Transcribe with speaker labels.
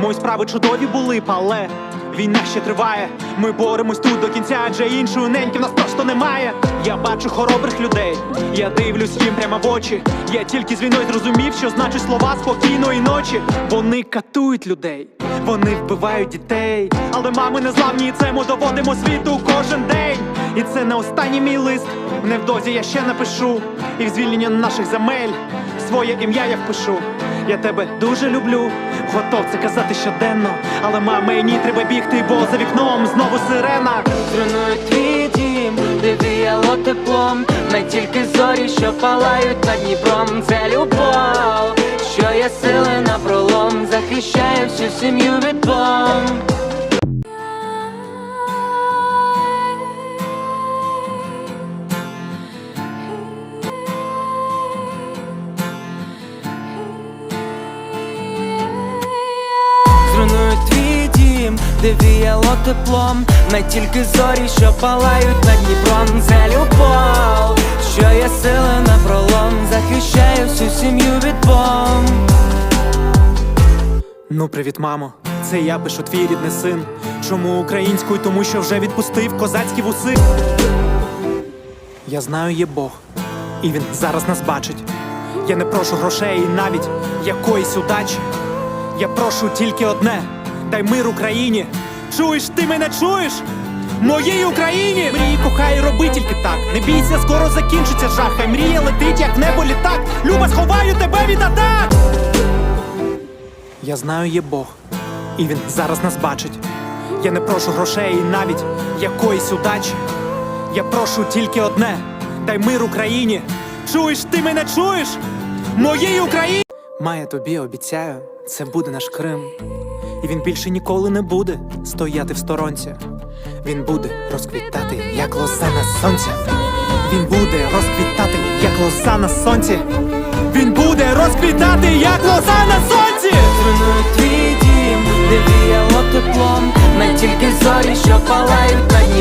Speaker 1: Мої справи чудові були, б, але війна ще триває. Ми боремось тут до кінця, адже іншої неньки в нас просто немає. Я бачу хоробрих людей, я дивлюсь їм прямо в очі. Я тільки з війною зрозумів, що значить слова спокійної ночі. Вони катують людей, вони вбивають дітей. Але мами не зламні, і це ми доводимо світу кожен день. І це не останній мій лист. Невдовзі я ще напишу. І в звільнення наших земель своє ім'я я впишу. Я тебе дуже люблю, готов це казати щоденно. Але мені треба бігти, бо за вікном знову сирена.
Speaker 2: Тренують твій дім, де теплом, не тільки зорі, що палають над Дніпром. Це любов, що є сили на пролом, захищає всю сім'ю від Зруйнують твій дім, де віяло теплом, не тільки зорі, що палають над Дніпром. Це любов, що є сили на пролом, захищає всю сім'ю від бомб.
Speaker 1: Ну, привіт, мамо. Це я пишу твій рідний син. Чому українською? Тому що вже відпустив козацькі вуси. Я знаю, є Бог, і він зараз нас бачить. Я не прошу грошей і навіть якоїсь удачі. Я прошу тільки одне: дай мир Україні. Чуєш, ти мене чуєш? Моїй Україні! Мрії, кохай, роби тільки так. Не бійся, скоро закінчиться жах. Хай мрія летить, як небо літак. Люба, сховаю тебе від атак! Я знаю, є Бог, і він зараз нас бачить. Я не прошу грошей і навіть якоїсь удачі. Я прошу тільки одне: дай мир Україні. Чуєш, ти мене чуєш? Моїй Україні! Має тобі обіцяю, це буде наш Крим. І він більше ніколи не буде стояти в сторонці. Він буде розквітати, як лоза на сонці. Він буде розквітати, як лоза на сонці. Він буде розквітати, як лоза на сонці.
Speaker 2: Зруйнують твій дім, де віяло теплом, не тільки зорі, що палають. Це